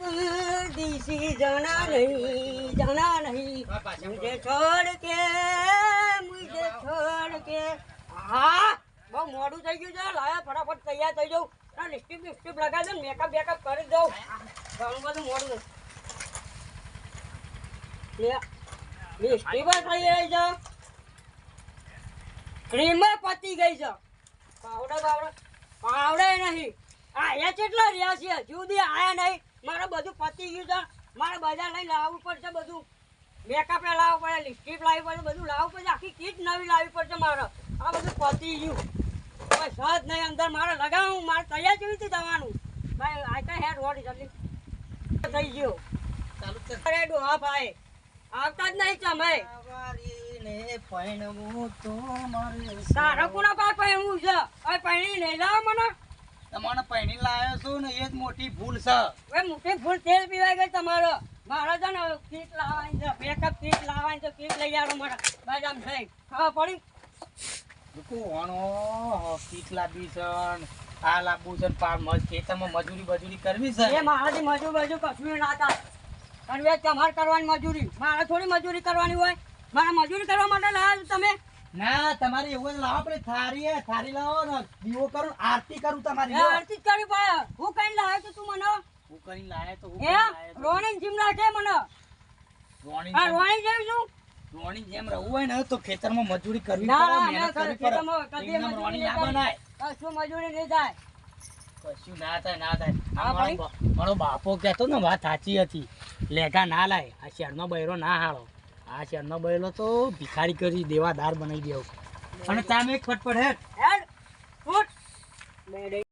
દિશી જાના નહીં જાના નહીં. મુજે છોડ કે, મુજે છોડ કે. હા, બહુ મોડું થઈ ગયું છે. લાયા, ફટાફટ તૈયાર થઈ જાઉં. અને લિપસ્ટિક લિપસ્ટિક લગાવી દઉં મેકઅપ કરી દઉં. ઘણું બધું મોડું લિપસ્ટિક થઈ ગઈ છે. ક્રીમ પતી ગઈ છે. Powder powder. પાવડે નહીં. આયા કેટલા રહ્યા છે? જુદી આયા નહીં. મારે બધું પતી ગયું છે. મારે બજાર લઈને લાવવું પડશે બધું. મેકઅપ લાવવું પડે લિપસ્ટિક લાવવી પડે બધું લાવવું પડશે. આખી કીટ નવી લાવવી પડશે મારે. આ બધું પતી ગયું. કોઈ સહજ નહીં અંદર. મારે લગાવું મારે તૈયાર કેવી રીતે જવાનું ભાઈ આ કઈ હેડ વોડી જલ્દી. થઈ ગયો. ચાલુ હા ભાઈ આવતા જ નહીં તમે. તારા કોના પાસે પહેરવું છે? હવે પહેરી નહીં લાવ મને. તમને પહેરી લાવ્યો છું ને એ જ મોટી ભૂલ છે. હવે મોટી ભૂલ તેલ પીવાઈ ગઈ તમારો? મારે છે ને કીટ લાવવાની છે બેકઅપ કીટ લાવવાની છે કીટ લઈ આવો મારા બાજામ થઈ ખબર પડી? કોણો કીટ લાવવી છે આ લાવવું છે પા મજ ખેતરમાં મજૂરી બજૂરી કરવી છે એ મારાથી મજૂર મજૂર કશું ના થાય. પણ તમારે કરવાની મજૂરી. મારે થોડી મજૂરી કરવાની હોય. મારે મજૂરી કરવા માટે લાવ્યા તમે? ના તમારે એવું જ લાવો આપણે થારી હે થારી લાવો ને દીવો કરું આરતી કરું તમારી આરતી કરી પડે. હું કઈ લાવ્યો તો તું મને? હું કઈ લાયો તો હું. રોણી જીમ રાખે મને. રોણી હા રોણી જેવી છું. રોણી જેમ રહું હોય ને તો ખેતરમાં મજૂરી કરવી પડે ના, મહેનત ના, કરવી પડે. રોણી ના બનાય. કશું મજૂરી નહીં થાય. કશું ના થાય ના થાય. હા, મારો બાપો કહેતો ને વાત સાચી હતી. લેગા ના લાય. આ શહેરનો બૈરો ના હાળો. આ શહેરનો બૈરો તો ભિખારી કરી દેવાદાર બનાવી દેવો. અને તમે એક ફટફટ હેડ. ફૂટ. બે